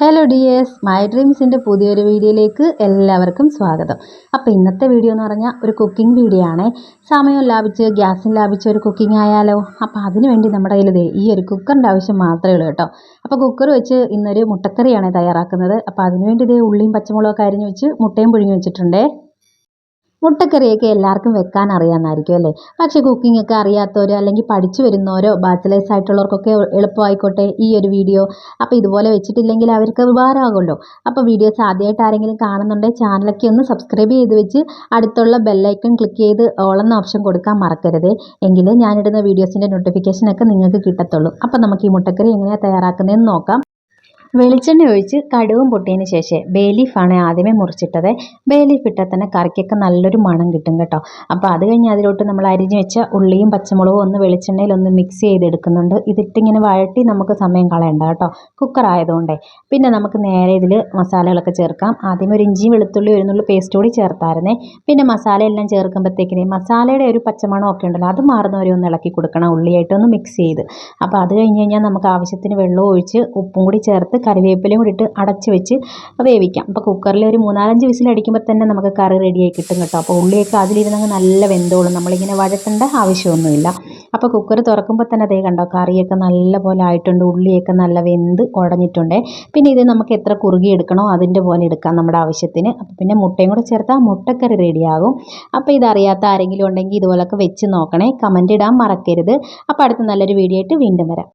Hello dears my ഡ്രീംസിന്റെ പുതിയൊരു വീഡിയോയിലേക്ക് എല്ലാവർക്കും സ്വാഗതം. അപ്പോൾ ഇന്നത്തെ വീഡിയോ എന്ന് പറഞ്ഞാൽ ഒരു കുക്കിംഗ് വീഡിയോ ആണ്. സമയം ലാഭിച്ച് ഗ്യാസും ലാഭിച്ച ഒരു കുക്കിംഗ് ആയാലോ? അപ്പോൾ അതിന് വേണ്ടി നമ്മുടെ കയ്യിൽ ഈ ഒരു കുക്കറിന്റെ ആവശ്യം മാത്രമേ ഉള്ളൂ കേട്ടോ. അപ്പോൾ കുക്കർ വെച്ച് ഇന്നൊരു മുട്ടക്കറിയാണ് തയ്യാറാക്കുന്നത്. അപ്പോൾ അതിനുവേണ്ടി ഇതേ ഉള്ളിയും പച്ചമുളകൊക്കെ അരിഞ്ഞ് വെച്ച് മുട്ടയും പുഴുങ്ങി വെച്ചിട്ടുണ്ടേ. മുട്ടക്കറിയൊക്കെ എല്ലാവർക്കും വെക്കാൻ അറിയാമെന്നായിരിക്കും അല്ലേ? പക്ഷേ കുക്കിംഗ് ഒക്കെ അറിയാത്തവരോ അല്ലെങ്കിൽ പഠിച്ചു വരുന്നവരോ ബാച്ചിലേഴ്സ് ആയിട്ടുള്ളവർക്കൊക്കെ എളുപ്പമായിക്കോട്ടെ ഈ ഒരു വീഡിയോ അപ്പോൾ ഇതുപോലെ വെച്ചിട്ടില്ലെങ്കിൽ അവർക്ക് ഉപകാരമാകുമല്ലോ. അപ്പോൾ വീഡിയോസ് ആദ്യമായിട്ട് ആരെങ്കിലും കാണുന്നുണ്ടെങ്കിൽ ചാനലൊക്കെ ഒന്ന് സബ്സ്ക്രൈബ് ചെയ്ത് വെച്ച് അടുത്തുള്ള ബെല്ലൈക്കൺ ക്ലിക്ക് ചെയ്ത് ഓളെന്ന ഓപ്ഷൻ കൊടുക്കാൻ മറക്കരുത്. എങ്കിലേ ഞാനിടുന്ന വീഡിയോസിന്റെ നോട്ടിഫിക്കേഷനൊക്കെ നിങ്ങൾക്ക് കിട്ടത്തുള്ളൂ. അപ്പോൾ നമുക്ക് ഈ മുട്ടക്കറി എങ്ങനെയാണ് തയ്യാറാക്കുന്നതെന്ന് നോക്കാം. വെളിച്ചെണ്ണ ഒഴിച്ച് കടുവും പൊട്ടിയതിന് ശേഷം ബേ ലീഫാണ് ആദ്യമേ മുറിച്ചിട്ടത്. ബേ ലീഫ് ഇട്ടാൽ തന്നെ കറിക്കൊക്കെ നല്ലൊരു മണം കിട്ടും കേട്ടോ. അപ്പോൾ അത് കഴിഞ്ഞ് അതിലോട്ട് നമ്മൾ അരിഞ്ഞ് വെച്ച ഉള്ളിയും പച്ചമുളകും ഒന്ന് വെളിച്ചെണ്ണയിൽ ഒന്ന് മിക്സ് ചെയ്തെടുക്കുന്നുണ്ട്. ഇതിട്ടിങ്ങനെ വഴട്ടി നമുക്ക് സമയം കളയണ്ട കേട്ടോ. കുക്കർ ആയതുകൊണ്ടേ. പിന്നെ നമുക്ക് നേരെ ഇതിൽ മസാലകളൊക്കെ ചേർക്കാം. ആദ്യം ഒരു ഇഞ്ചിയും വെളുത്തുള്ളി ഒരുന്നുള്ള പേസ്റ്റ് കൂടി ചേർത്തായിരുന്നേ. പിന്നെ മസാല എല്ലാം ചേർക്കുമ്പോഴത്തേക്കിന് മസാലയുടെ ഒരു പച്ചമണം ഒക്കെ ഉണ്ടല്ലോ അത് മാറുന്നവരെ ഒന്ന് ഇളക്കി കൊടുക്കണം ഉള്ളിയായിട്ടൊന്ന് മിക്സ് ചെയ്ത്. അപ്പോൾ അത് കഴിഞ്ഞ് കഴിഞ്ഞാൽ നമുക്ക് ആവശ്യത്തിന് വെള്ളം ഒഴിച്ച് ഉപ്പും കൂടി ചേർത്ത് കറിവേപ്പിലയും കൂടി ഇട്ട് അടച്ച് വെച്ച് വേവിക്കാം. അപ്പോൾ കുക്കറിൽ ഒരു മൂന്നാലഞ്ച് വിസിലടിക്കുമ്പോൾ തന്നെ നമുക്ക് കറി റെഡിയായി കിട്ടും കേട്ടോ. അപ്പോൾ ഉള്ളിയൊക്കെ അതിലിരുന്നങ്ങ് നല്ല വെന്തോളും. നമ്മളിങ്ങനെ വഴറ്റേണ്ട ആവശ്യമൊന്നുമില്ല. അപ്പോൾ കുക്കർ തുറക്കുമ്പോൾ തന്നെ അതേ കണ്ടോ കറിയൊക്കെ നല്ല പോലെ ആയിട്ടുണ്ട്. ഉള്ളിയൊക്കെ നല്ല വെന്ത് ഉടഞ്ഞിട്ടുണ്ട് പിന്നെ ഇത് നമുക്ക് എത്ര കുറുകി എടുക്കണോ അതിന്റെ പോലെ എടുക്കാം നമ്മുടെ ആവശ്യത്തിന്. അപ്പോൾ പിന്നെ മുട്ടയും കൂടെ ചേർത്താൽ മുട്ടക്കറി റെഡിയാകും അപ്പോൾ ഇതറിയാത്ത ആരെങ്കിലും ഉണ്ടെങ്കിൽ ഇതുപോലൊക്കെ വെച്ച് നോക്കണേ. കമന്റ് ഇടാൻ മറക്കരുത്. അപ്പോൾ അടുത്ത നല്ലൊരു വീഡിയോ ആയിട്ട് വീണ്ടും വരാം.